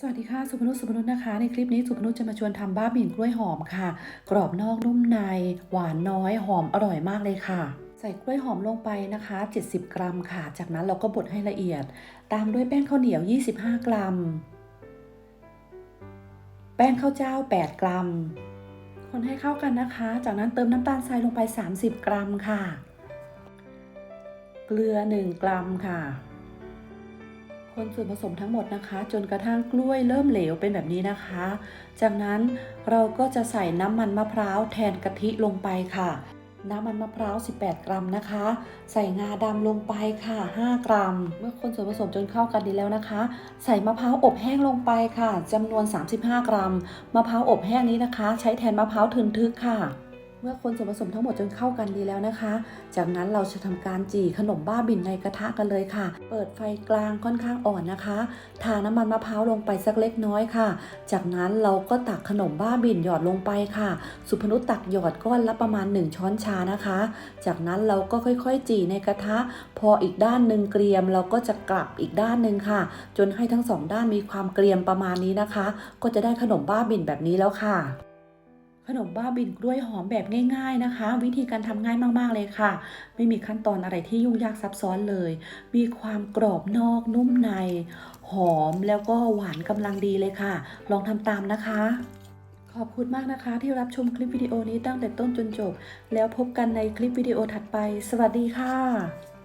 สวัสดีค่ะ สุพนุชสุพนุชนะคะ ในคลิปนี้สุพนุชจะมาชวนทำบ้าบิ่นกล้วยหอมค่ะ กรอบนอกนุ่มใน หวานน้อยหอมอร่อยมากเลยค่ะ ใส่กล้วยหอมลงไปนะคะ 70 กรัมค่ะ จากนั้นเราก็บดให้ละเอียด ตามด้วยแป้งข้าวเหนียว 25 กรัม แป้งข้าวเจ้า 8 กรัม คนให้เข้ากันนะคะ จากนั้นเติมน้ำตาลทรายลงไป 30 กรัมค่ะ เกลือ 1 กรัมค่ะ คนส่วนผสมทั้งหมดนะคะ จนกระทั่งกล้วยเริ่มเหลวเป็นแบบนี้นะคะ จากนั้นเราก็จะใส่น้ำมันมะพร้าวแทนกะทิลงไปค่ะ น้ำมันมะพร้าว 18 กรัมนะคะ ใส่งาดำลงไปค่ะ 5 กรัม เมื่อคนส่วนผสมจนเข้ากันดีแล้วนะคะ ใส่มะพร้าวอบแห้งลงไปค่ะจำนวน 35 กรัม มะพร้าวอบแห้งนี้นะคะ ใช้แทนมะพร้าวทึนทึกค่ะ เมื่อคนส่วนผสมทั้งหมดจนเข้ากันดีแล้วนะคะ จากนั้นเราจะทำการจี่ขนมบ้าบินในกระทะกันเลยค่ะ เปิดไฟกลางค่อนข้างอ่อนนะคะ ทาน้ำมันมะพร้าวลงไปสักเล็กน้อยค่ะ จากนั้นเราก็ตักขนมบ้าบินหยอดลงไปค่ะ สุพนุตักหยอดก้อนละประมาณ 1 ช้อนชานะคะ จากนั้นเราก็ค่อยๆ จี่ในกระทะ พออีกด้านหนึ่งเกรียม เราก็จะกลับอีกด้านหนึ่งค่ะ จนให้ทั้งสองด้านมีความเกรียมประมาณนี้นะคะ ก็จะได้ขนมบ้าบินแบบนี้แล้วค่ะ ขนมบ้าบินกล้วยหอมแบบง่าย ๆนะคะ วิธีการทำง่ายมากๆเลยค่ะ ไม่มีขั้นตอนอะไรที่ยุ่งยากซับซ้อนเลย มีความกรอบนอกนุ่มใน หอมแล้วก็หวานกำลังดีเลยค่ะ ลองทำตามนะคะ ขอบคุณมากนะคะ ที่รับชมคลิปวิดีโอนี้ตั้งแต่ต้นจนจบ แล้วพบกันในคลิปวิดีโอถัดไป สวัสดีค่ะ